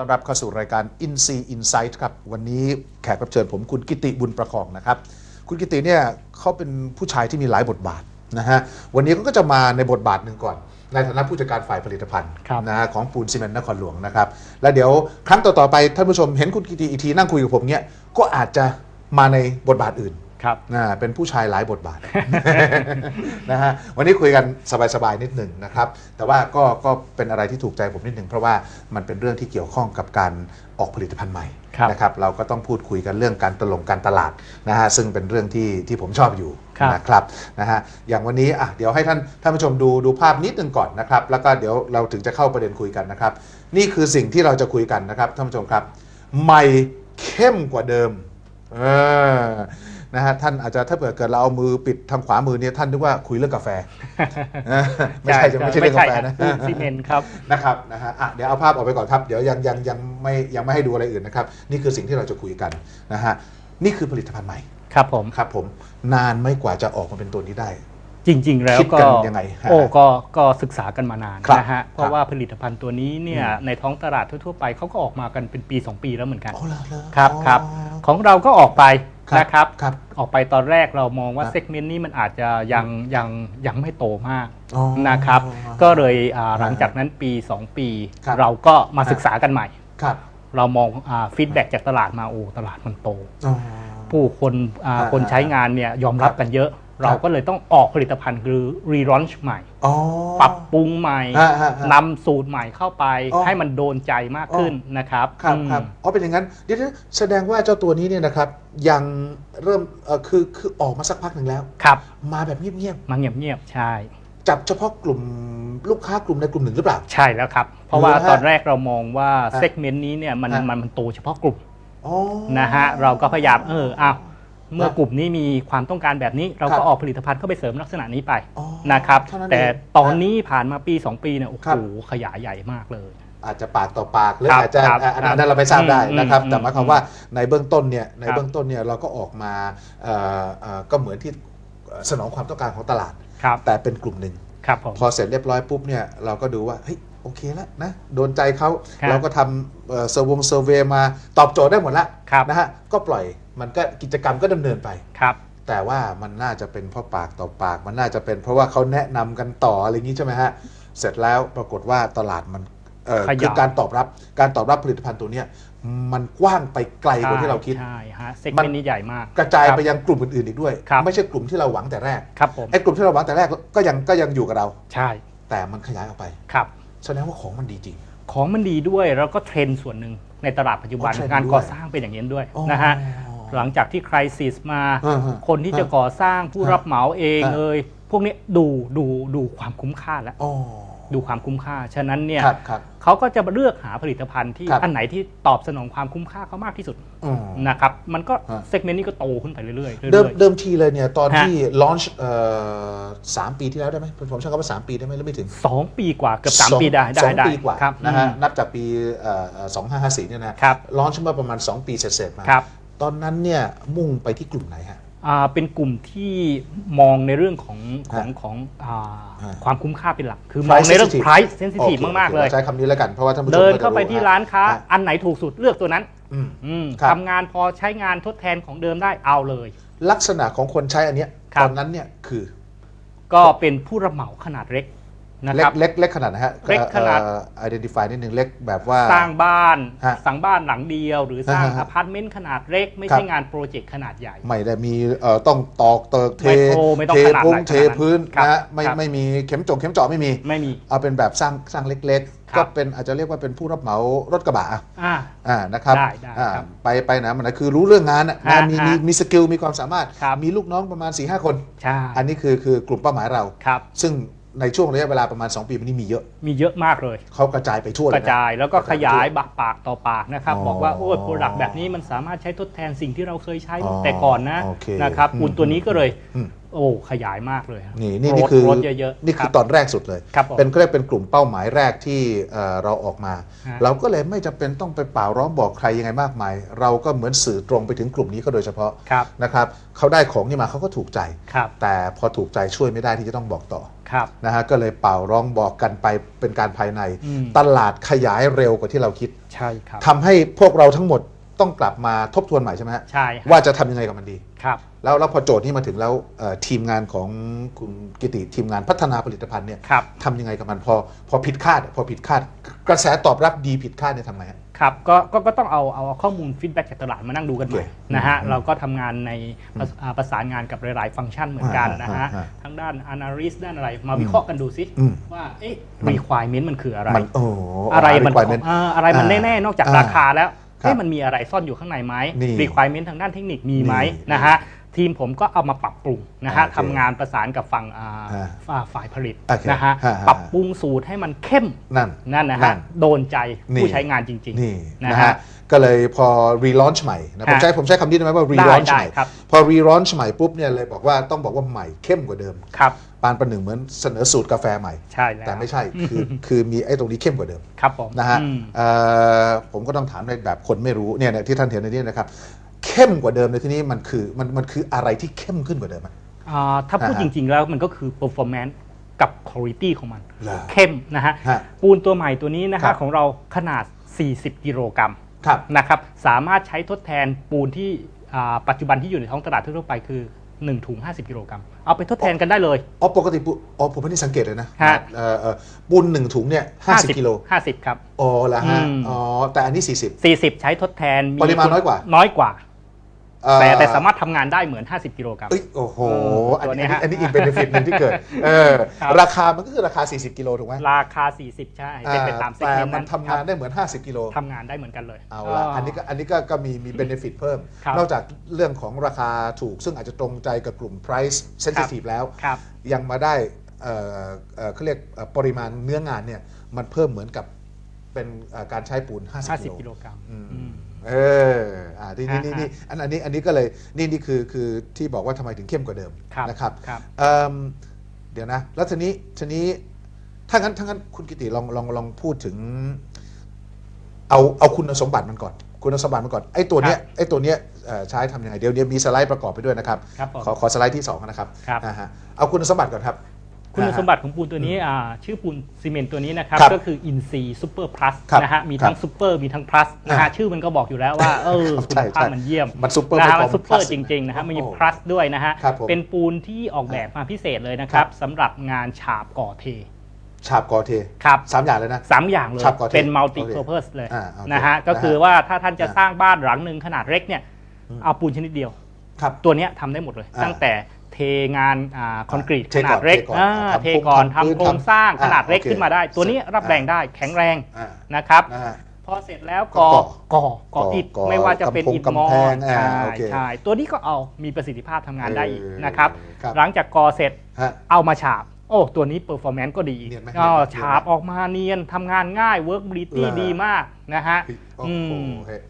วัสดีครับขอต้อนรับเข้าสู่รายการ i n s e Insight ครับ วันนี้แขกรับเชิญผมคุณกิติบุญประคองนะครับ คุณกิติเนี่ยเขาเป็นผู้ชายที่มีหลายบทบาทนะฮะ วันนี้เขาก็จะมาในบทบาทหนึ่งก่อน ในฐานะผู้จัดการฝ่ายผลิตภัณฑ์ครับนะฮะของปูนซีเมนต์นครหลวงนะครับ แล้วเดี๋ยวครั้งต่อๆไปท่านผู้ชมเห็นคุณกิติอีกทีนั่งคุยกับผมเนี่ยก็อาจจะมาในบทบาทอื่น ครับนะเป็นผู้ชายหลายบทบาทนะฮะวันนี้คุยกันสบายๆนิดหนึ่งนะครับ แต่ว่าก็ก็เป็นอะไรที่ถูกใจผมนิดหนึ่งเพราะว่ามันเป็นเรื่องที่เกี่ยวข้องกับการออกผลิตภัณฑ์ใหม่ครับนะครับเราก็ต้องพูดคุยกันเรื่องการตลงการตลาดนะฮะซึ่งเป็นเรื่องที่ที่ผมชอบอยู่ครับนะครับนะฮะอย่างวันนี้อะเดี๋ยวให้ท่านท่านผู้ชมดูดูภาพนิดหนึ่งก่อนนะครับ แล้วก็เดี๋ยวเราถึงจะเข้าประเด็นคุยกันนะครับ นี่คือสิ่งที่เราจะคุยกันนะครับท่านผู้ชมครับ ใหม่เข้มกว่าเดิมเออ นะฮะท่านอาจจะถ้าเกิดเกิดเราเอามือปิดทางขวามือเนี่ยท่านนึกว่าคุยเรื่องกาแฟเออไม่ใช่จะไม่ใช่เรื่องกาแฟนะปูนซีเมนต์ครับนะครับนะฮะอะเดี๋ยวเอาภาพออกไปก่อนครับ เดี๋ยวยังยังยังไม่ยังไม่ให้ดูอะไรอื่นนะครับ นี่คือสิ่งที่เราจะคุยกันนะฮะนี่คือผลิตภัณฑ์ใหม่ครับผมครับผมนานไม่กว่าจะออกมาเป็นตัวนี้ได้ จริง ๆ แล้วคิดก็กันยังไงฮะโอ้ก็ก็ศึกษากันมานานครับนะฮะเพครัราะบว่าผลิตภัณฑ์ตัวนี้เนี่ยอืมในท้องตลาดทั่วๆไปเขาก็ออกมากันเป็นปี 2 ปีแล้วเหมือนกันอ๋อเหรอเหรอครับอ๋อครับของเราก็ออกไปครับ นะครับครับออกไปตอนแรกเรามองว่าครับเซกเมนต์นี้มันอาจจะยังยังยังไม่โตมากอ๋อนะครับ ก็เลยอ่าหลังจากนั้นปี 2 ปีครับเราก็มาศึกษากันใหม่ครับเรามองฟีดแบ็จากตลาดมาโอ้ตลาดมันโตอ๋อผู้คนอ่าอ่าคนใช้งานเนี่ยยอมรับกันเยอะ เราก็เลยต้องออกผลิตภัณฑ์คือรีรอนช์ใหม่อ๋อปรับปรุงใหม่ฮะฮะฮะนำสูตรใหม่เข้าไป อ๋อให้มันโดนใจมากขึ้นนะครับครับอืม ครับอ๋อเป็นอย่างนั้นเดี๋ยวนะแสดงว่าเจ้าตัวนี้เนี่ยนะครับ ยังเริ่มเอ่อคือคือออกมาสักพักหนึ่งแล้ว ครับ มาแบบเงียบมาเงียบๆ ใช่ ๆจับเฉพาะกลุ่มลูกค้ากลุ่มใดกลุ่มหนึ่งหรือเปล่า ใช่แล้วครับ เพราะว่าเหรอฮะตอนแรกเรามองว่าฮะเซกเมนต์นี้เนี่ยมันฮะ มันมันโตเฉพาะกลุ่มอ๋อ นะฮะ เราก็พยายามเอออ้าว เมื่อฮะกลุ่มนี้มีความต้องการแบบนี้ เราครัก็บออกผลิตภัณฑ์เข้าไปเสริมลักษณะนี้ไปอ๋อนะครับเท่านั้นแต่เองตอนนี้ผ่านมาปี 2 ปีเนี่ยโอ้ครัโหบขยายใหญ่มากเลยอาจจะปากต่อปากหรือครับอาจจะครับอะอันครับนั้นเราไม่ทราบได้อืมนะครับอืมแต่หมายความว่าในเบื้องต้นเนี่ยในครับเบื้องต้นเนี่ยเราก็ออกมาเอ่อเอ่อก็เหมือนที่เอ่อสนองความต้องการของตลาดครับแต่เป็นกลุ่มหนึ่งครับผมพอเสร็จเรียบร้อยปุ๊บเนี่ยเราก็ดูว่าเฮ้ย โอเคแล้วนะโดนใจเขาครับเราก็ทำเอ่อเซอร์วงเซอร์เวย์มาตอบโจทย์ได้หมดแล้วครับนะฮะก็ปล่อยมันก็กิจกรรมก็ดำเนินไปครับ แต่ว่ามันน่าจะเป็นเพราะปากต่อปาก มันน่าจะเป็นเพราะว่าเขาแนะนำกันต่ออะไรอย่างนี้ใช่ไหมฮะเสร็จแล้วปรากฏว่าตลาดมันเอ่อขยายคือการตอบรับการตอบรับผลิตภัณฑ์ตัวเนี้ยมันกว้างไปไกลกว่าที่เราคิดใช่ฮะเซกมัเมนนต์นี้ใหญ่มาก กระจายคบไปยังกลุ่มอื่นๆอีกด้วยครับไม่ใช่กลุ่มที่เราหวังแต่แรกครับผมไอ้กลุ่มที่เราหวังแต่แรกก็ยังก็ยังอยู่กับเรา ใช่ แต่มันขยายออกไปครับ แสดงว่าของมันดีจริง ของมันดีด้วยแล้วก็เทรนด์ส่วนหนึ่งในตลาดปัจจุบัน อ๋อเทรนด์งานด้วยก่อสร้างเป็นอย่างนี้ด้วยอ๋อนะฮะหลังจากที่คริสิสมา อ่าฮะคนที่จะก่อสร้างผู้รับเหมาเองฮะเอ่ยพวกนี้ดูดูดูความคุ้มค่าแล้ว อ๋อ ดูความคุ้มค่า ฉะนั้นเนี่ยครับครับเขาก็จะเลือกหาผลิตภัณฑ์ที่ครับอันไหนที่ตอบสนองความคุ้มค่าเขามากที่สุดอืมนะครับมันก็ฮะ เซกเมนต์นี้ก็โตขึ้นไปเรื่อยๆเรื่อยๆ เดิมเดิมทีเลยเนี่ย ตอนฮะ ที่ลอนช์สามปีที่แล้วได้ไหมผมใช้คำว่าสามปีได้ไหมหรือไม่ถึงสองปีกว่าเกือบสามองปีได้ได้สองได้ปีกว่าครับนะฮะอืม นับจากปีสองห้าห้าสี่เนี่ยนะครับ ลอนช์มาประมาณ 2 ปีเสร็จๆมา ครับ ตอนนั้นเนี่ยมุ่งไปที่กลุ่มไหนฮะอ่า เป็นกลุ่มที่มองในเรื่องของของฮะของอาฮะความคุ้มค่าเป็นหลัก คือ Price มองในเรื่อง sensitive price sensitive โอคมากๆเลยใช้คำนี้แล้วกันเพราะว่าท่านผู้ชมเดินก็จะเข้าไปที่ฮะร้านค้าฮะอันไหนถูกสุดเลือกตัวนั้นอืมอืมครับทำงานพอใช้งานทดแทนของเดิมได้เอาเลย ลักษณะของคนใช้อันเนี้ยครับตอนนั้นเนี่ยคือ ก็เป็นผู้รับเหมาขนาดเล็ก นะเล็คกรับเล็กเล็กขนาดนะฮะเล็กขนาดเอ่อ identify นิดนึงเล็กแบบว่าสร้างบ้านฮะสั่งบ้านหลังเดียว หรือสร้างฮะฮะอพาร์ตเมนต์ขนาดเล็ก ไม่ครัใช่บงานโปรเจกต์ขนาดใหญ่ ไม่ได้มีเอ่อต้องตอกเติกเทไม่โอ้ไม่ต้องเทขนาดพุ้งนั้นเทพื้นครับนะฮะไม่ครับไม่มีเข็มจงเข็มเจาะไม่มีไม่มีเอาเป็นแบบสร้างสร้างเล็กครัๆบก็เป็นอาจจะเรียกว่าเป็นผู้รับเหมารถกระบะอะอ่าอ่านะครับได้ได้อ่าครับไปไปนะมันคือรู้เรื่องงานอะฮะงานมีมีฮะมีสกิลมีความสามารถครับมีลูกน้องประมาณ4ีหคนใช่อันนี้คือคือกลุ่มเป้าหมายเราครับซึ่ง ในช่วงระยะเวลาประมาณ 2 ปีมันนี้มีเยอะ มีเยอะมากเลย เขากระจายไปทั่วกเลยระนะจายแล้วก็กระขจายยายทั่วบักปากต่อปากนะครับอ๋อบอกว่าโอ้ยโปรดักต์แบบนี้มันสามารถใช้ทดแทนสิ่งที่เราเคยใช้อ๋อแต่ก่อนนะโอเคนะครับอืมปูนตัวนี้ก็เลยอืม โอ้ขยายมากเลยครับนี่นี่นี่คือรถเยอะๆนี่คือรับตอนแรกสุดเลย ครับผม เป็นก็เรียกเป็นกลุ่มเป้าหมายแรกที่เอ่อเราออกมา ฮะ เราก็เลยไม่จำเป็นต้องไปเป่าร้องบอกใครยังไงมากมาย เราก็เหมือนสื่อตรงไปถึงกลุ่มนี้ก็โดยเฉพาะครับนะครับเขาได้ของนี่มาเขาก็ถูกใจ ครับแต่พอถูกใจช่วยไม่ได้ที่จะต้องบอกต่อครับ นะฮะก็เลยเป่าร้องบอกกันไปเป็นการภายใน อืม ตลาดขยายเร็วกว่าที่เราคิดใช่ครับ ทำให้พวกเราทั้งหมด ต้องกลับมาทบทวนใหม่ใช่ไหมฮะใช่ครับว่าจะทำยังไงกับมันดี ครับ แล้วแล้วพอโจทย์นี้มาถึงแล้วเอ่อทีมงานของคุณกิติทีมงานพัฒนาผลิตภัณฑ์เนี่ยครับ ทำยังไงกับมันพอพอผิดคาด พอผิดคาด กระแสตอบรับดีผิดคาดเนี่ยทำไงฮะ ครับก็ก็ก็ต้องเอาเอาข้อมูลฟีดแบ็กจากตลาดมานั่งดูกันใหม่โอเคนะฮะอืมเราก็ทำงานในประอ่าประสานงานกับหลาย ๆ ฟังก์ชันเหมือนกันอ่านะฮะอ่าทั้งด้าน analyst ด้านอะไรมาวิเคราะห์กันดูซิอืม ว่าเอ๊ะ requirement มันคืออะไร มันโอ้อะไรมัน requirement อ่าอะไรมันอ่าแน่ ๆ นอกจากอ่าราคาแล้วครับ เอ๊ะมันมีอะไรซ่อนอยู่ข้างในไหม นี่ requirement ทางด้านเทคนิคมีไหมนี่นะฮะ ทีมผมก็เอามาปรับปรุงนะฮะโอเคทำงานประสานกับฝั่งอ่าอ่าฝ่าฝ่ายผลิตโอเคนะฮะฮะฮะ ปรับปรุงสูตรให้มันเข้มนั่น นั่นนะนั่ฮะนโดนใจนี่ ผู้ใช้งานจริงนี่นะนะฮะฮะก็เลยพอรีลอนช์ใหม่นะผมฮะใช้ผมใช้คำนี้ได้ไหมว่ารีได้ลอนช์ได้ใหม่ครับ พอรีลอนช์ใหม่ปุ๊บเนี่ยเลยบอกว่าต้องบอกว่าใหม่เข้มกว่าเดิมๆครับปานประหนึ่งเหมือนเสนอสูตรกาแฟใหม่ ใช่แล้วแต่ไม่ใช่คือคือมีไอ้ตรงนี้เข้มกว่าเดิม ครับผมนะฮะอืม เอ่อผมก็ต้องถามในแบบคนไม่รู้เนี่ยเนี่ยที่ท่านเห็นในนี้นะครับ เข้มกว่าเดิมในที่นี้มันคือมันมันคืออะไรที่เข้มขึ้นกว่าเดิมอะ อ่าถ้าพูดอ่าจฮะริงๆแล้วมันก็คือ performance กับ quality ของมัน เหรอเข้มนะฮะ ฮะปูนตัวใหม่ตัวนี้นะครัฮะบ ของเราขนาด 40 กิโลกรัมครับ นะครับ สามารถใช้ทดแทนปูนที่อ่าปัจจุบันที่อยู่ในท้องตลาดทั่วๆไปคือ 1 ถุง 50 กิโลกรัม เอาไปทดแทนกันได้เลย อ๋อปกติปูอ๋อผมไม่ได้สังเกตเลยนะฮะ เอ่อเอ่อปูนหนึ่งถุงเนี่ยห้าสิบกิโล50 ครับ อ๋อละฮะอืม อ๋อแต่อันนี้สี่สิบ 40 ใช้ทดแทนปริมาณน้อยกว่า น้อยกว่าเอ่อ แต่แต่สามารถทำงานได้เหมือน 50 กิโลกรัม เอ้ยโอ้โหอันตัวนี้นี้ฮะอันนี้อีกเบนฟิตหนึ่งที่เกิดเออครับ ราคามันก็คือราคา 40 กิโลถูกไหมราคา 40 ใช่ เป็นไปตามเซกแต่เมนต์มันั้นนทำงานได้เหมือน 50 กิโล ทำงานได้เหมือนกันเลย เอาละอันนี้ก็อันนี้ก็ก็มีมีเบนฟิตเพิ่ม ครับนอกจากเรื่องของราคาถูก ซึ่งอาจจะตรงใจกับกลุ่ม price sensitive แล้ว ครับ ยังมาได้เอ่อเอ่อเขาเรียกเอ่อปริมาณเนื้องานเนี่ย มันเพิ่มเหมือนกับเป็นเอ่อการใช้ปูน 50 50 กิกิโลโลกรัมอืมอืม เอออ่านี่นี่นี่ฮะนี่อันอันนี้อันนี้ก็เลยนี่นี่คือคือที่บอกว่าทำไมถึงเข้มกว่าเดิมครับนะครับครับเอิ่มเดี๋ยวนะ แล้วทีนี้ทีนี้ถ้างั้นถ้างั้นคุณกิติลองลองลองพูดถึง เอาเอาคุณสมบัติมันก่อน คุณสมบัติมันก่อนไอ้ตัวเนี้ยไอ้ตัวเนี้ยเอ่อใช้ทำยังไงเดี๋ยวเดี๋ยวมีสไลด์ประกอบไปด้วยนะครับ ครับผม ขอขอสไลด์ที่สองนะครับครับ นะฮะเอาคุณสมบัติก่อนครับ คุณสมบัติของปูนตัวนี้อ่าชื่อปูนซีเมนต์ตัวนี้นะครับครับก็คืออินซีซูเปอร์พลัสครับนะฮะมีทั้งครับซูเปอร์มีทั้งพลัสนะฮะอ่าชื่อมันก็บอกอยู่แล้วว่าเออใช่คุณภาพใช่มันเยี่ยมมัน super นะฮะ perform มันซูเปอร์ plus จริงๆนะฮะมันมีโอ้โหพลัสด้วยนะฮะครับผมเป็นปูนที่ออกแบบมาพิเศษเลยนะคครัรับบสำหรับงานฉาบก่อเทฉาบกอเทครับสามอย่างเลยนะสามอย่างเลยฉาบก่อเทเป็นมัลติโอเคเพอร์เพสเลยอ่าโอเคนะฮะก็คือนะฮะว่าถ้าท่านจะอ่าสร้างบ้านหลังหนึ่งขนาดเล็กเนี่ยเอาปูนชนิดเดียวครับตัวเนี้ยทำได้หมดเลยอ่าตั้งแต่ เทงานอ่าคอนกรีตเทขก่อนนาดเล็กเทก่อนอ่าอ่าเทก่อนทำพื้นทำโครงสร้างทำขนาดเล็กอ่าโอเคขึ้นมาได้ ตัวนี้รับแรงได้แข็งแรงอ่านะครับนะฮะพอเสร็จแล้วก็ก่อก่อก่อก่ออิฐก่อไม่ว่าจะเป็นกำแพงอิฐมอกำแพงญอ่าใช่โอเคใช่ตัวนี้ก็เอามีประสิทธิภาพทำงานได้อีกเออนะครับครับ หลังจากก่อเสร็จฮะเอามาฉาบ โอ้ตัวนี้เปอร์ฟอร์แมนซ์ก็ดีอีกเนียนไหมก็เนียนไหมฉาบออกมาเนียนทำงานง่ายเวิร์กบริตี้เหรอดีมากนะฮะโอ้อืโหมเฮ้ย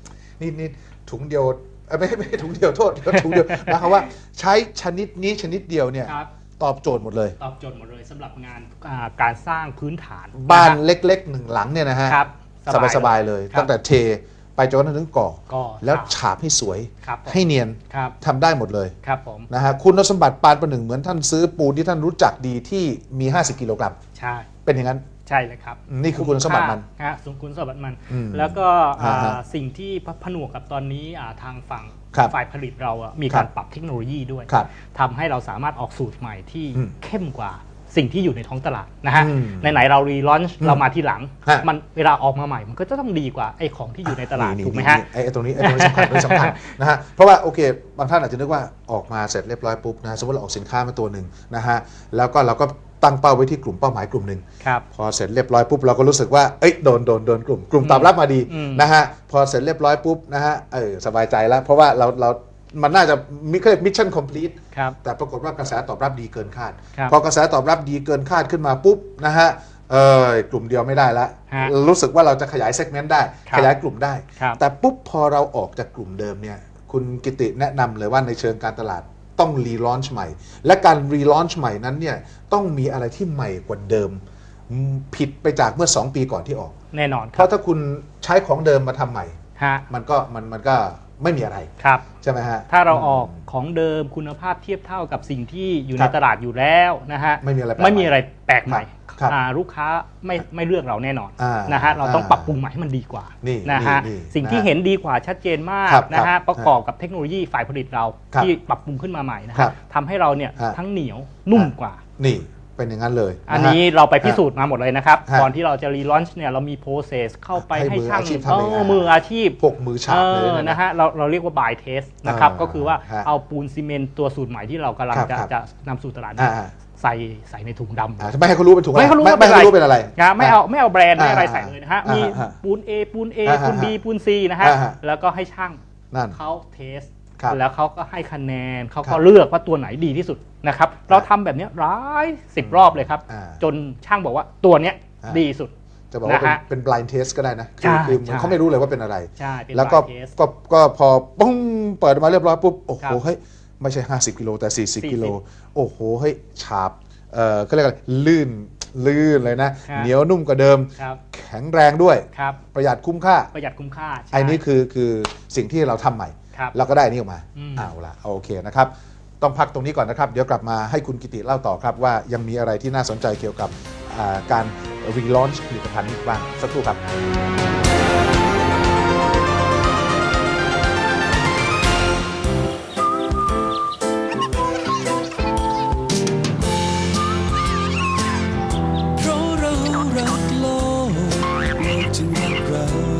นี่นี่ถุงเดียวเอ้ย ไม่ไม่ไม่ถุงเดียวโทษถุงเดียวหมายความว่าใช้ชนิดนี้ชนิดเดียวเนี่ยครับตอบโจทย์หมดเลย ตอบโจทย์หมดเลยสำหรับงานอ่าการสร้างพื้นฐาน บ้านนะฮะเล็กๆหนึ่งหลังเนี่ยนะฮะครับสบายสบายๆเลยครับตั้งแต่เทไปจนถึงก่อก่อแล้วครับฉาบให้สวยครับผมให้เนียนครับทำได้หมดเลยครับผมนะฮะคุณสมบัติปานประหนึ่งเหมือนท่านซื้อปูนที่ท่านรู้จักดีที่มี 50 กิโลกรัมใช่เป็นอย่างนั้น ใช่เลยครับนี่คือคุณสมบัติมันฮะคุณสมบัติมันอืมแล้วก็อ่าฮะฮะสิ่งที่ผนวกกับตอนนี้อ่าทางฝั่งครับฝ่ายผลิตเราอะมีครักาบรปรับเทคโนโลยีด้วยครับทำให้เราสามารถออกสูตรใหม่ที่อืมเข้มกว่าสิ่งที่อยู่ในท้องตลาดนะฮะอืมไหนๆเรารีลอนช์อืมเรามาทีหลังฮะมันเวลาออกมาใหม่ มันก็จะต้องดีกว่าไอ้ของที่อยู่ในตลาดนี่ถูกไหมนี่ฮะนี่ไอ้ไอ้ตรงนี้ไอ้ตรงนี้สำคัญตรงนี้สำคัญนะฮะเพราะว่าโอเคบางท่านอาจจะนึกว่าออกมาเสร็จเรียบร้อยปุ๊บนะสมมติเราออกสินค้ามาตัวหนึ่งนะฮะแล้วก็เราก็ ตั้งเป้าไว้ที่กลุ่มเป้าหมายกลุ่มหนึ่งครับพอเสร็จเรียบร้อยปุ๊บเราก็รู้สึกว่าเอ้ยโดนโดนโดนกลุ่มกลุ่มตอบรับมาดีอืมนะฮะพอเสร็จเรียบร้อยปุ๊บนะฮะเออสบายใจแล้ว เพราะว่าเราเรามันน่าจะมิเคมิชชั่นคอมพลีทครับแต่ปรากฏว่ากระแสตอบรับดีเกินคาดครับพอกระแสตอบรับดีเกินคาดขึ้นมาปุ๊บนะฮะเออกลุ่มเดียวไม่ได้ละฮะรู้สึกว่าเราจะขยายเซกเมนต์ได้ครับขยายกลุ่มได้ครับแต่ปุ๊บพอเราออกจากกลุ่มเดิมเนี่ยคุณกิติแนะนำเลยว่าในเชิงการตลาด ต้องรีลอนช์ใหม่ และการรีลอนช์ใหม่นั้นเนี่ยต้องมีอะไรที่ใหม่กว่าเดิมอืมผิดไปจากเมื่อ 2 ปีก่อนที่ออก แน่นอนเพครับราะถ้าคุณใช้ของเดิมมาทำใหม่ ฮะ มันก็มันมันก็ ไม่มีอะไรครับ ใช่ไหมฮะถ้าเราออกของเดิมคุณภาพเทียบเท่ากับสิ่งที่อยู่คในรับตลาดอยู่แล้วนะฮะไม่มีอะไรแปลกไม่มีอะไรแปลกใหม่ครับอ่าลูกค้าไม่ไม่เลือกเราแน่นอนอ่านะฮะเราต้องอ่าปรับปรุงใหม่ให้มันดีกว่านี่นะฮะนี่สิ่งที่นะฮะเห็นดีกว่าชัดเจนมากครับนะครัฮะบประกอบกับเทคโนโลยีฝ่ายผลิตเราครับที่ปรับปรุงขึ้นมาใหม่นะครัฮะบทำให้เราเนี่ยฮะทั้งเหนียวนุ่มกว่านี่ เป็นอย่างนั้นเลยอันนะฮะนี้เราไปพิสูจน์มาหมดเลยนะครับฮะก่อนที่เราจะรีลอนช์เนี่ยเรามีโปรเซสเข้าไปให้ให้มือช่างอาชีพเอทำเองออะมืออาชีพพวกมือฉาบเลยเออนะนะฮะเราเราเรียกว่า by test นะครับอ่าก็คือว่าฮะเอาปูนซีเมนต์ตัวสูตรใหม่ที่เรากำลังครับจะครับจะนำสู่ตลาดเนี่ยอ่าใส่ใส่ในถุงดำอ่าไม่ให้เขารู้เป็นถุงอะไรไม่ให้เขารู้ไม่ว่าไม่ให้เขารู้เป็เป็นนอะไรนะไม่เอาไม่เอาแบรนด์ไม่อ่าอะไรใส่เลยนะฮะอ่ามีมีอ่าปูน A ปูน A อ่าปูน B อ่าปูน C นะฮะอ่าฮะแล้วก็ให้ช่างนั่นเขาเทสครับ แล้วเขาก็ให้คะแนนเขาครัก็บเลือกว่าตัวไหนดีที่สุดนะครับ เราทำแบบเนี้ยร้ายสิบรอบเลยครับอ่าจนช่างบอกว่าตัวเนี้ยอ่าดีสุดจะบอกว่าเป็นนะฮะเป็น blind test ก็ได้นะใช่คือคือเหมือนใช่เขาไม่รู้เลยว่าเป็นอะไรใช่เป็นแล้วก็ blind test ก็ก็พอปุ้งเปิดมาเรียบร้อยปุ๊บ โอ้โหครับเฮ้ยไม่ใช่ 50 กิโลแต่40 40 กิโลโอ้โหเฮ้ยฉาบเอ่อเขาเรียกอะไรลื่นลื่นเลยนะครับเหนียวนุ่มกว่าเดิมครับแข็งแรงด้วยครับประหยัดคุ้มค่าประหยัดคุ้มค่าใช่ไอ้นี่คือคือสิ่งที่เราทำใหม่ ครับเราก็ได้อันนี้ออกมาอืม เอาละโอเคนะครับ ต้องพักตรงนี้ก่อนนะครับ เดี๋ยวกลับมาให้คุณกิติเล่าต่อครับ ว่ายังมีอะไรที่น่าสนใจเกี่ยวกับอ่าการรีลอนช์ผลิตภัณฑ์นี้บ้างสักครู่ครับ เพราะเรารักโลกโลกจึงรักเรา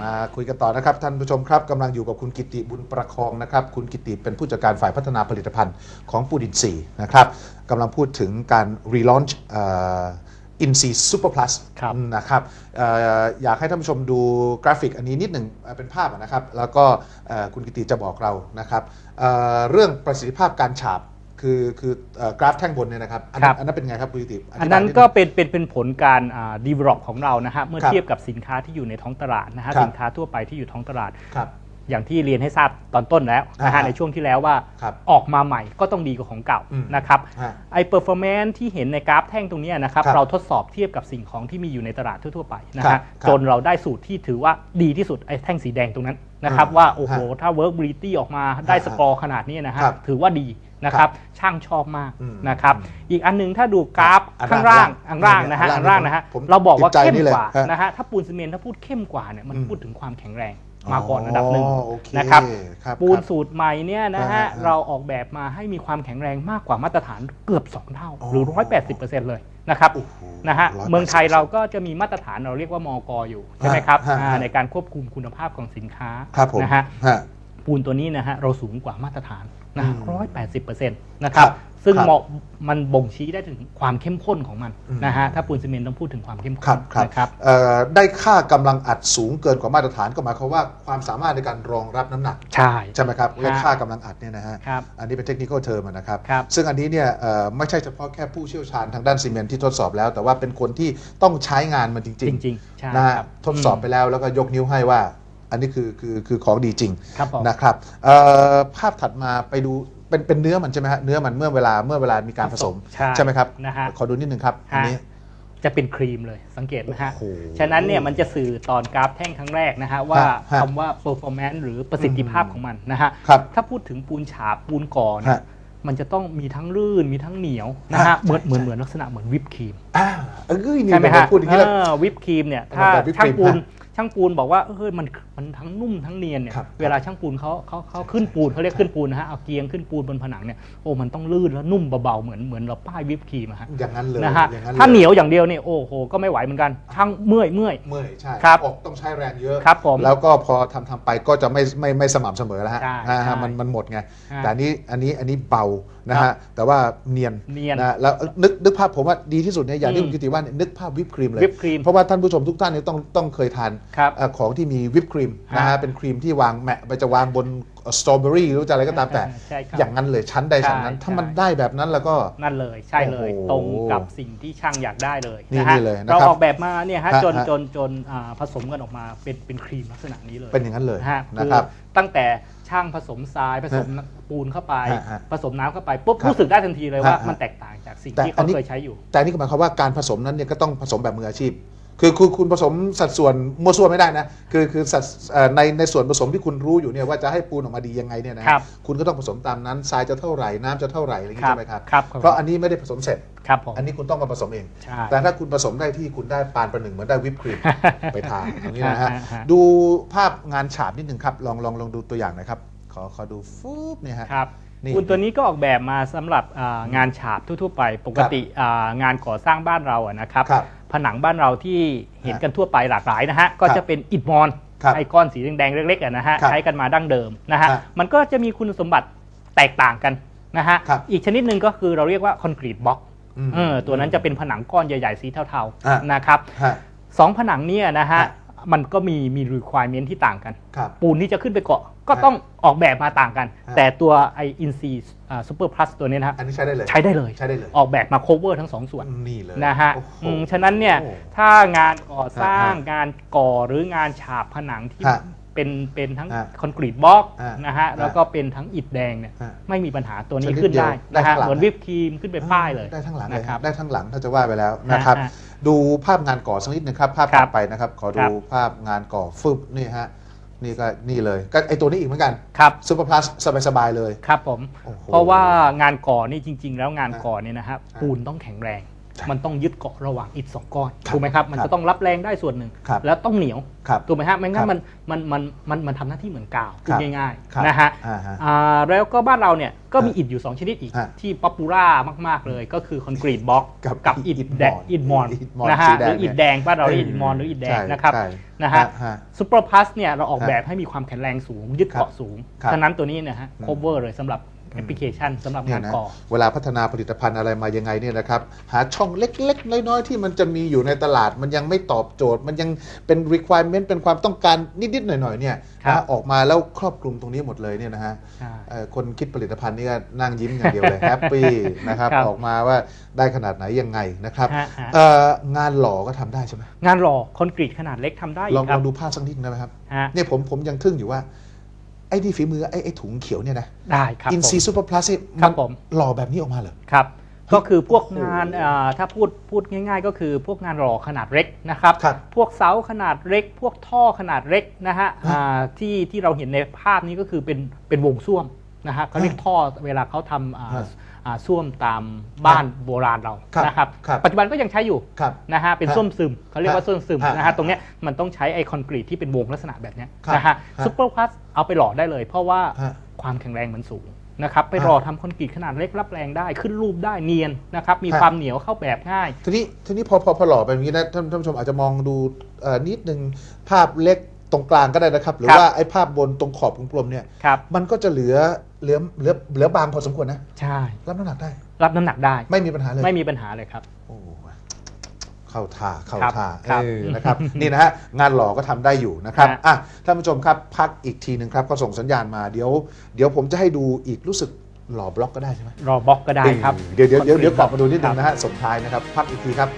มาคุยกันต่อนะครับ ท่านผู้ชมครับกำลังอยู่กับคุณกิติบุญประคองนะครับ คุณกิติเป็นผู้จัดการฝ่ายพัฒนาผลิตภัณฑ์ของปูดินซีนะครับกำลังพูดถึงการรีลอนช์อินซีซูเปอร์พลัสครับนะครับเอ่ออยากให้ท่านผู้ชมดูกราฟิกอันนี้นิดหนึ่งเอ่อเป็นภาพอะนะครับ แล้วก็เอ่อคุณกิติจะบอกเรานะครับเอ่อเรื่องประสิทธิภาพการฉาบ คือคือเอ่อกราฟแท่งบนเนี่ยนะครับอันนั้นครับอันนั้นเป็นไงครับคุณกิติธิบายอันนั้นดงก็เป็นเป็นเป็นผลการอ่า develop ของเรานะฮะเมื่อครับเทียบกับสินค้าที่อยู่ในท้องตลาดนะฮะครับสินค้าทั่วไปที่อยู่ท้องตลาดครับอย่างที่เรียนให้ทราบตอนต้นแล้วนะอ่าฮะฮะในช่วงที่แล้วว่าครับออกมาใหม่ก็ต้องดีกว่าของเก่าอืมนะครับฮะไอ้ performance ที่เห็นในกราฟแท่งตรงเนี้ยนะครับครับเราทดสอบเทียบกับสิ่งของที่มีอยู่ในตลาดทั่วๆไปนะครัฮะบครับจนเราได้สูตรที่ถือว่าดีที่สุดไอ้แท่งสีแดงตรงนั้น นะครับอืมว่าโอ้โหฮะถ้า workability ออกมาได้ฮะสกอร์ขนาดนี้นะฮะครับถือว่าดีนะครับช่างชอบมากอืมนะครับอืมอีกอันหนึงถ้าดูกราฟอันข้างล่างอัข้านงล่าล่างงนะฮะอัอันนล่าล่างงนะฮะผมเราบอกว่าติดใจเข้มนี่เลยกว่าฮะนะฮะถ้าปูนซีเมนต์ถ้าพูดเข้มกว่าเนี่ยมันอืมพูดถึงความแข็งแรง มาก่อนระดับหนึ่งอ๋อโอเคนะครับครับปูนครับสูตรใหม่เนี่ยนะฮะอ่าฮะเราออกแบบมาให้มีความแข็งแรงมากกว่ามาตรฐานเกือบ 2 เท่าอ๋อหรือ 180%เลยนะครับโอ้โหนะฮะ180%เมืองไทยเราก็จะมีมาตรฐานเราเรียกว่ามอกอยู่ใช่ไหมครับฮะฮะอ่าฮะในการควบคุมคุณภาพของสินค้าครับผมนะฮะฮะปูนตัวนี้นะฮะเราสูงกว่ามาตรฐานนะอืมร้อยแปดสิบเปอร์เซ็นต์นะครับครับ ซึ่งครับเหมาะมันบ่งชี้ได้ถึงความเข้มข้นของมันอืม นะฮะถ้าปูนซีเมนต์ต้องพูดถึงความเข้มครัข้บนครับนะครับ เอ่อได้ค่ากำลังอัดสูงเกินกว่ามาตรฐานก็หมายความว่าความสามารถในการรองรับน้ำหนัก ใช่ ใช่ไหมครับและฮะค่ากำลังอัดเนี่ยนะฮะ ครับ อันนี้เป็นเทคนิคเทอมนะครับ ครับ ซึ่งอันนี้เนี่ยเอ่อไม่ใช่เฉพาะแค่ผู้เชี่ยวชาญทางด้านซีเมนต์ที่ทดสอบแล้ว แต่ว่าเป็นคนที่ต้องใช้งานมันจริงจริงๆใช่นะฮะครับทดสอบไปแล้วแล้วก็ยกนิ้วให้ว่า อันนี้คือคือคือของดีจริงครับผม นะครับเอ่อภาพถัดมาไปดู เป็นเป็นเนื้อมันใช่ไหมฮะเนื้อมันเมื่อเวลาเมื่อเวลามีการผสมใช่ไหมครับนะฮะ ขอดูนิดนึงครับอันนี้ จะเป็นครีมเลยสังเกตนะฮะ โอ้โหฉะนั้นเนี่ยมันจะสื่อตอนกราฟแท่งครั้งแรกนะฮะ ว่าฮะคำว่า performance หรือประสิทธิภาพของมันนะฮะ ครับถ้าพูดถึงปูนฉาบปูนก่อเนี่ยฮะ มันจะต้องมีทั้งลื่นมีทั้งเหนียวนะฮะฮะเหมือนใช่เหมือนใช่เหมือนลักษณะเหมือนวิปครีม อ่าเอ้ยนี่ใช่ไหมเราฮะพูดอย่างนี้แล้ว เออวิปครีมเนี่ยถ้าแบบวิปครีมช่างปูนฮะ ช่างปูนบอกว่าเฮ้ยมันมันทั้งนุ่มทั้งเนียนเนี่ยครับเวลาช่างปูนเขาเขาเขาใช่ขึ้นปูนใช่เขาเรียกใช่ขึ้นปูนนะฮะเอาเกียงขึ้นปูนบนผนังเนี่ยโอ้มันต้องลื่นแล้วนุ่มเบาๆเหมือนเหมือนเราป้ายวิปครีมอะฮะอย่างนั้นเลยนะฮะอย่างนั้นถ้าลเหนียวอย่างเดียวเนี่ยโอ้โหก็ไม่ไหวเหมือนกันช่างเมื่อยเมื่อยเมื่อยใช่ครับอกต้องใช้แรงเยอะครับผมแล้วก็พอทำทำไปก็จะไม่ไม่ไม่สม่ำเสมอแล้วฮะใช่นะใช่ฮะมันมันหมดไงฮะแต่อันนี้อันนี้อันนี้เบานะครัฮะบแต่ว่าเนียนเนียนนะแล้วนึกนึกภาพผมว่าดีที่สุดเนี่ยอย่างที่อืมคุณกิติว่าเนี่ยนึกภาพวิปครีมเลยวิปครีมเพราะว่าท่านผู้ชมทุกท่านเนี่ยต้องต้องเคยทานครับเอ่อของที่มีวิปครีมนะฮะฮะเป็นครีมที่วางแมะไปจะวางบนสตรอเบอรี่หรือจะอะไรก็ตามแต่ ใช่ครับอย่างนั้นเลยชั้นใดชั้นนั้น ใช่ถ้ามันใช่ ได้แบบนั้นแล้วก็ นั่นเลยใช่เลยโอ้โหตรงกับสิ่งที่ช่างอยากได้เลยนี่นะฮะนี่เลยนะครับเราออกแบบมาเนี่ยฮะฮะจนฮะ จนจนอ่าผสมกันออกมาเป็นเป็นครีมลักษณะนี้เลยเป็นอย่างนั้นเลยฮะนะครับอตั้งแต่ช่างผสมทรายผสมปูนเข้าไป ฮะฮะผสมน้ำเข้าไปปุ๊บครับรู้สึกได้ทันทีเลยว่าฮะฮะมันแตกต่างจากสิ่งแต่ที่อัเขานนี้ เคยใช้อยู่ แต่นี่ก็หมายความว่าการผสมนั้นเนี่ยก็ต้องผสมแบบมืออาชีพ คือคุณคุณผสมสัดส่วนมั่วซั่วไม่ได้นะ คือคือสัดเอ่อในในส่วนผสมที่คุณรู้อยู่เนี่ยว่าจะให้ปูนออกมาดียังไงเนี่ยนะฮะครับคุณก็ต้องผสมตามนั้นทรายจะเท่าไหร่น้ำจะเท่าไหร่อะไรอย่างงี้ครับใช่ไหมครับครับเพราะอันนี้ไม่ได้ผสมเสร็จครับผมอันนี้คุณต้องมาผสมเองใช่แต่ถ้าคุณผสมได้ที่คุณได้ปานประหนึ่งเหมือนได้วิปครีมไปทานอย่างนี้นะฮะฮะฮะดูภาพงานฉาบนิดหนึ่งครับลองลองลองดูตัวอย่างหนะครับขอขอดูฟูบเนี่ยฮะครับนี่ปูนตัวนี้ก็ออกแบบมาสำหรับอ่างานฉาบทั่วๆไปปกติอ่างานก่อสร้างบ้านเราอะนะครับครับ ผนังบ้านเราที่เห็นกันทั่วไปหลากหลายนะฮะก็จะเป็นอิฐมอนครับไอ้ก้อนสีแดงๆเล็กๆอะนะฮะครับใช้กันมาดั้งเดิมนะฮะครับมันก็จะมีคุณสมบัติแตกต่างกันนะฮะครับอีกชนิดหนึ่งก็คือเราเรียกว่าคอนกรีตบล็อกอืมเออตัวนั้นจะเป็นผนังก้อนใหญ่ ๆ สีเทาอะๆนะครับฮะสองผนังเนี่ยนะฮะฮะ มันก็มีมี requirement ที่ต่างกัน ครับ ปูนที่จะขึ้นไปเกาะก็ฮะต้องออกแบบมาต่างกันฮะแต่ตัวไออินซีซูเปอร์พลัสตัวเนี้นะฮะอันนี้ใช้ได้เลย ใช้ได้เลย ใช้ได้เลย ออกแบบมา cover ทั้งสองส่วน นี่เลยนะฮะโอ้โห อืมฉะนั้นเนี่ยถ้างานก่อสร้าง ฮะฮะงานก่อหรืองานฉาบผนังที่ฮะเป็นเป็นทั้งฮะคอนกรีตบล็อกฮะนะฮะ ฮะแล้วก็เป็นทั้งอิฐแดงเนี่ย ฮะไม่มีปัญหาตัวนี้ชนิดขึ้นเดียวได้ได้นะฮะ ข้างหลัง เหมือนวิปครีมขึ้นไปป้ายเลย ได้ทั้งหลังเลยนะคครัรับบ ได้ทั้งหลังถ้าจะว่าไปแล้วนะครับ ฮะ ดูภาพงานก่อสักนิดหนึงครับ ภาพครัถับดไปนะครับ ขอคดูรับภาพงานก่อฟึบนี่ฮะนี่ก็นี่เลยก็ไอตัวนี้อีกเหมือนกันครับ ซูเปอร์พลัสสบายๆเลย ครับผม โอ้โหเพราะว่างานก่อนี่จริง ๆ แล้วงานฮะก่อเนี่ยนะฮะปูนต้องแข็งแรงใช่ มันต้องยึดเกาะระหว่างอิฐสองก้อนครับถูกไหมครับมันครับจะต้องรับแรงได้ส่วนหนึ่งครับแล้วต้องเหนียวครับถูกไหมฮะไม่งั้ครันบมันมันมันมันมันทำหน้าที่เหมือนกาวพูดครับง่ายครับๆนะฮะอ่าฮะอ่าแล้วก็บ้านเราเนี่ยก็มีฮะอิฐอยู่ 2 ชนิดอีกฮะที่ป๊อปปูล่ามากๆเลยก็คือคอนกรีตบล็อกกับกับอิฐอิฐแดงมอนอิฐมอนอิฐมอนนะฮะสีแดหงรืออิฐแดงบ้านเราเรียกอิฐมอนหรืออิฐแดงใช่นะครับใช่นะฮะฮะซูเปอร์พลัสเนี่ยเราออกฮะแบบให้มีความแข็งแรงสูง ยึดครับเกาะสูงครับฉะนั้นตัวนี้เนี่ยฮะ cover เลยสำหรับ แอปพลิเคชันสำหรับเนี่งายนนะก่อ เวลาพัฒนาผลิตภัณฑ์อะไรมายังไงเนี่ยนะครับ หาช่องเล็ก ๆ น้อยๆ ที่มันจะมีอยู่ในตลาด มันยังไม่ตอบโจทย์ มันยังเป็น requirement เป็นความต้องการนิด ๆ หน่อย ๆ เนี่ยครับนะออกมาแล้วครอบคลุมตรงนี้หมดเลยเนี่ยนะฮะใช่เอ่อคนคิดผลิตภัณฑ์นี่ก็นั่งยิ้มอย่างเดียวเลยแฮปปี้นะครับครับออกมาว่าได้ขนาดไหนยังไงนะครับฮะฮะเอ่องานหล่อก็ทำได้ใช่ไหมงานหล่อคอนกรีตขนาดเล็กทำได้ลอีองกคลรัอบงดูภาพสักนิดได้ไหมครับฮะเนี่ยผมผมยังทึ่งอยู่ว่า ไอ้ที่ฝีมือไอ้ไอ้ถุงเขียวเนี่ยนะได้ครับอินผมซีซูเปอร์พลัสครับผมหล่อแบบนี้ออกมาเหรอครับก็คือพวกโอ้โหงานอ่าถ้าพูดพูดง่าย ๆ ก็คือพวกงานหล่อขนาดเล็กนะครับครับพวกเสาขนาดเล็ก พวกท่อขนาดเล็กนะฮะฮะอ่าที่ที่เราเห็นในภาพนี้ก็คือเป็นเป็นวงส้วมนะฮะเขาเรียกท่อเวลาเขาทำอ่าฮะอ่า ส้วมตามบ้านโบราณเราครับนะครับครับปัจจุบันก็ยังใช้อยู่ครับนะฮะเป็นฮะส้วมซึมเขาเรียกว่าฮะส้วมซึมฮะนะฮะตรงเนี้ยมันต้องใช้ไอคอนกรีตที่เป็นวงลักษณะแบบเนี้ยครับนะฮะฮะซุปเปอร์พลัสเอาไปหล่อได้เลย เพราะว่าฮะความแข็งแรงมันสูงนะครับไปฮะรอทำคอนกรีตขนาดเล็กรับแรงได้ขึ้นรูปได้เนียนนะครับมีฮะความเหนียวเข้าแบบง่าย ทีนี้ทีนี้พอพอพอหล่อไปอย่างนี้นะท่านท่านผู้ชมอาจจะมองดูเอ่อนิดนึงภาพเล็กตรงกลางก็ได้นะครับ หรือครับว่าไอ้ภาพบนตรงขอบกลมๆเนี่ยครับมันก็จะเหลือ เหลือเหลือเหลือบางพอสมควรนะ ใช่ รับน้ำหนักได้ รับน้ำหนักได้ ไม่มีปัญหาเลย ไม่มีปัญหาเลยครับ โอ้เข้าท่าเข้าครับท่าครับเออนะครับ นี่นะฮะงานหล่อก็ทำได้อยู่นะครับฮะอะท่านผู้ชมครับพักอีกทีหนึ่งครับก็ส่งสัญญาณมาเดี๋ยวเดี๋ยวผมจะให้ดูอีกรู้สึกหล่อบล็อกก็ได้ใช่ไหมรอบล็อกก็ได้ครับ เดี๋ยวเดี๋ยวเดี๋ยวเดี๋ยวกลับมาดูนิดนึงครับนะฮะส่งท้ายนะครับ พักอีกทีครับ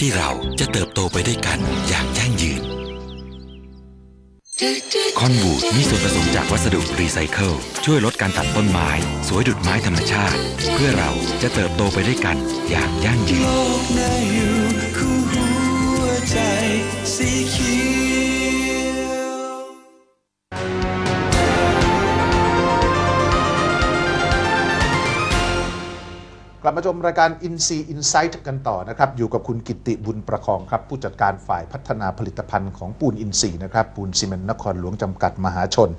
ที่เราจะเติบโตไปด้วยกันอย่างยั่งยืน คอนบูดมีส่วนผสมจากวัสดุรีไซเคิลช่วยลดการตัดต้นไม้ สวยดุดไม้ธรรมชาติ เพื่อเราจะเติบโตไปด้วยกันอย่างยั่งยืนโลกน่าอยู่คู่หัวใจสีเขียว กลับมาชมรายการ i n s e e Insight กันต่อนะครับ อยู่กับคุณกิติบุญประคองครับ ผู้จัดการฝ่ายพัฒนาผลิตภัณฑ์ของปูนอินซีนะครับปูนซีเมนต์นครหลวงจำกัดมหาชน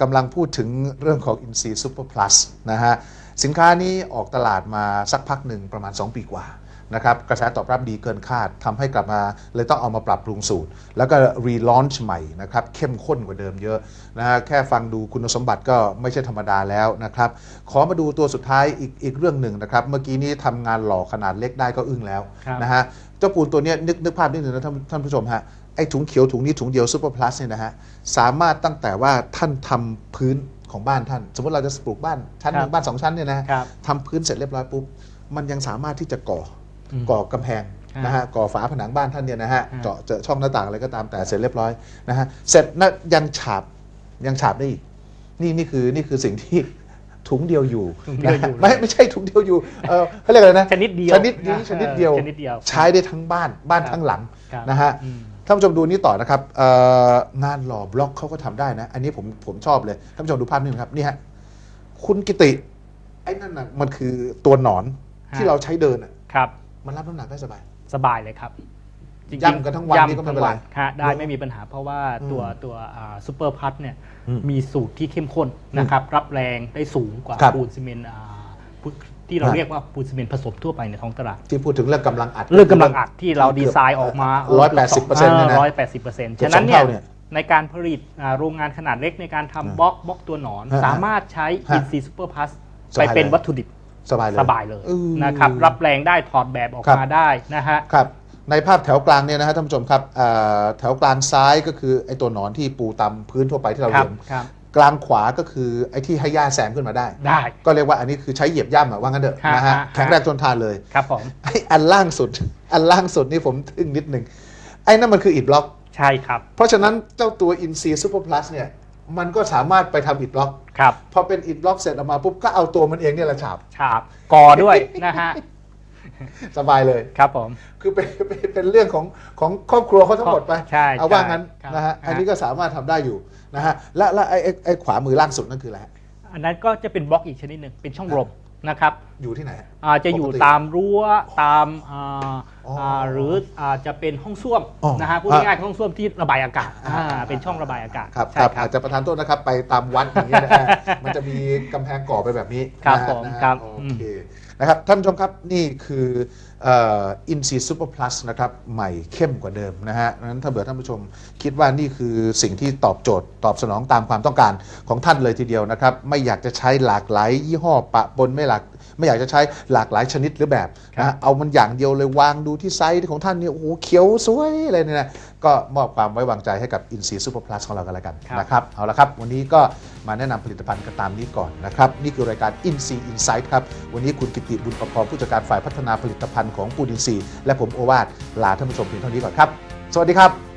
กำลังพูดถึงเรื่องของ i n s e e Super Plus นะฮะสินค้านี้ออกตลาดมาสักพักหนึ่งประมาณ 2 ปีกว่า นะครับกระแสตอบรับดีเกินคาดทำให้กลับมาเลยต้องเอามาปรับปรุงสูตร แล้วก็รีลอนช์ใหม่นะครับเข้มข้นกว่าเดิมเยอะนะฮะแค่ฟังดูคุณสมบัติก็ไม่ใช่ธรรมดาแล้วนะครับขอมาดูตัวสุดท้ายอีกอีกเรื่องหนึ่งนะครับเมื่อกี้นี้ทำงานหล่อขนาดเล็กได้ก็อึ้งแล้วครับนะฮะเจ้าปูนตัวเนี้ยนึกนึกภาพนิดหนึ่งนะท่านท่านผู้ชมฮะไอ้ถุงเขียวถุงนี้ถุงเดียวซูเปอร์พลัสเนี่ยนะฮะสามารถตั้งแต่ว่าท่านทำพื้นของบ้านท่าน สมมติเราจะปลูกบ้านชั้นหนึ่งบ้านสองชั้นเนี่ยนะฮะครับทำพื้นเสร็จเรียบร้อยปุ๊บมันยังสามารถที่จะก่ออม ก่อกำแพงครับนะฮะก่อฝาผนังบ้านท่านเนี่ยนะฮะครับเจาะเจาะช่องหน้าต่างอะไรก็ตามแต่เสร็จเรียบร้อยนะฮะเสร็จนะยังฉาบยังฉาบได้อีกนี่นี่คือนี่คือสิ่งที่ถุงเดียวอยู่ถุงเดียวอยู่นะฮะไม่ไม่ใช่ถุงเดียวอยู่เออเขาเรียกอะไรนะชนิดเดียวชนิดนี้นะชนิดเดียวเออชนิดเดียว ใช้ได้ทั้งบ้านบ้านครับทั้งหลังครับนะฮะอืมท่านผู้ชมดูนี่ต่อนะครับเอ่องานหล่อบล็อกเขาก็ทำได้นะ อันนี้ผมผมชอบเลยท่านผู้ชมดูภาพนี้นะครับนี่ฮะคุณกิติไอ้นั่นน่ะมันคือตัวหนอนที่ฮะเราใช้เดินอะครับ มันรับน้ำหนักได้สบาย สบายเลยครับจริงๆย่ำกันทั้งวันนี่ก็ไม่เป็นไรย่ำทั้งฮะได้ไม่มีปัญหาเพราะว่าตัวอืมตัวซูเปอร์พัทเนี่ยอืมมีสูตรที่เข้มข้นนะครับรับแรงได้สูงกว่าครับปูนซีเมนต์อ่าปูนที่เราฮะเรียกว่าปูนซีเมนต์ผสมทั่วไปในท้องตลาด ที่พูดถึงเรื่องกำลังอัด เรื่องกำลังอัดที่เราดีไซน์ออกมาร้อยแปดสิบเปอร์เซ็นต์เนี่ยนะร้อยแปดสิบเปอร์เซ็นต์เกือบฉะนั้นเนี่สองเท่าเนี่ยยในการผลิตอ่าโรงงานขนาดเล็กในการทำบล็อกบล็อกตัวหนอน ฮะสามารถใช้ฮะอินซีซูเปอร์พัสสไปบายเป็นเลยวัตถุดิบ สบายเลยสบายเลยอืมนะครับรับแรงได้ถอดแบบออกครับมาได้นะฮะครับในภาพแถวกลางเนี่ยนะฮะท่านผู้ชมครับเอ่อแถวกลางซ้ายก็คือไอ้ตัวหนอนที่ปูตามพื้นทั่วไปที่เราครับเห็นครับกลางขวาก็คือไอ้ที่ให้หญ้าแซมขึ้นมาได้ได้ ก็เรียกว่าอันนี้คือใช้เหยียบย่ำอะว่างั้นเถอะฮะนะฮะฮะแข็งแรงทนทานเลยครับผมไอ้อันล่างสุด อันล่างสุดนี่ผมทึ่งนิดนึงไอ้นั่นมันคืออิฐบล็อกใช่ครับ เพราะฉะนั้นเจ้าตัวอินซีซูเปอร์พลัสเนี่ย มันก็สามารถไปทำอิฐบล็อกครับพอเป็นอิฐบล็อกเสร็จออกมาปุ๊บก็เอาตัวมันเองเนี่ยแหละฉาบ ฉาบกอด้วย นะฮะสบายเลย ครับผม คือเป็นเป็นเป็นเรื่องของของครอบครัวเขาทั้งหมดไป ใช่เอาว่างั้นใช่นะฮะ ครับ อันนี้ก็สามารถทำได้อยู่นะฮะ และและไอ้ไอ้ไอ้ขวามือล่างสุดนั่นคืออะไรฮะ อันนั้นก็จะเป็นบล็อกอีกชนิดหนึ่งเป็นช่องลม นะครับอยู่ที่ไหนฮะอาจะอยู่ปกติตามรั้วตามอ่าอ๋ออ่าหรืออาจะเป็นห้องส้วมอ๋อนะฮะพูดอะง่ายๆห้องส้วมที่ระบายอากาศอ่าอ่าเป็นช่องระบายอากาศครับใช่ครับครัอาบจจะประทานโทษนะครับ ไปตามวัดอย่างเงี้ยนะฮะมันจะมีกำแพงก่อไปแบบนี้ครับนะฮะผมนะฮะครับโออืมเคนะครับท่านผู้ชมครับนี่คือ อินซีซูเปอร์พลัสนะครับใหม่เข้มกว่าเดิมนะฮะนั้นถ้าเบื่อท่านผู้ชมคิดว่านี่คือสิ่งที่ตอบโจทย์ตอบสนองตามความต้องการของท่านเลยทีเดียวนะครับ ไม่อยากจะใช้หลากหลายยี่ห้อปะปนไม่หลากไม่อยากจะใช้หลากหลายชนิดหรือแบบนะเอามันอย่างเดียวเลยวางดูที่ไซส์ของท่านเนี่ยโอ้โหเขียวสวยอะไรเนี่ยก็มอบความไว้วางใจให้กับอินซีซูเปอร์พลัสของเรากันแล้วกันครับนะครับเอาละครับ วันนี้ก็มาแนะนำผลิตภัณฑ์กันตามนี้ก่อนนะครับ นี่คือรายการ i n s e e Insight ครับ วันนี้คุณกิติบุญประคองผู้จัดการฝ่ายพัฒนาผลิตภัณฑ์ของปูดินซีและผมโอวาทลาท่านผู้ชมเพียงเท่านี้ก่อนครับ สวัสดีครับ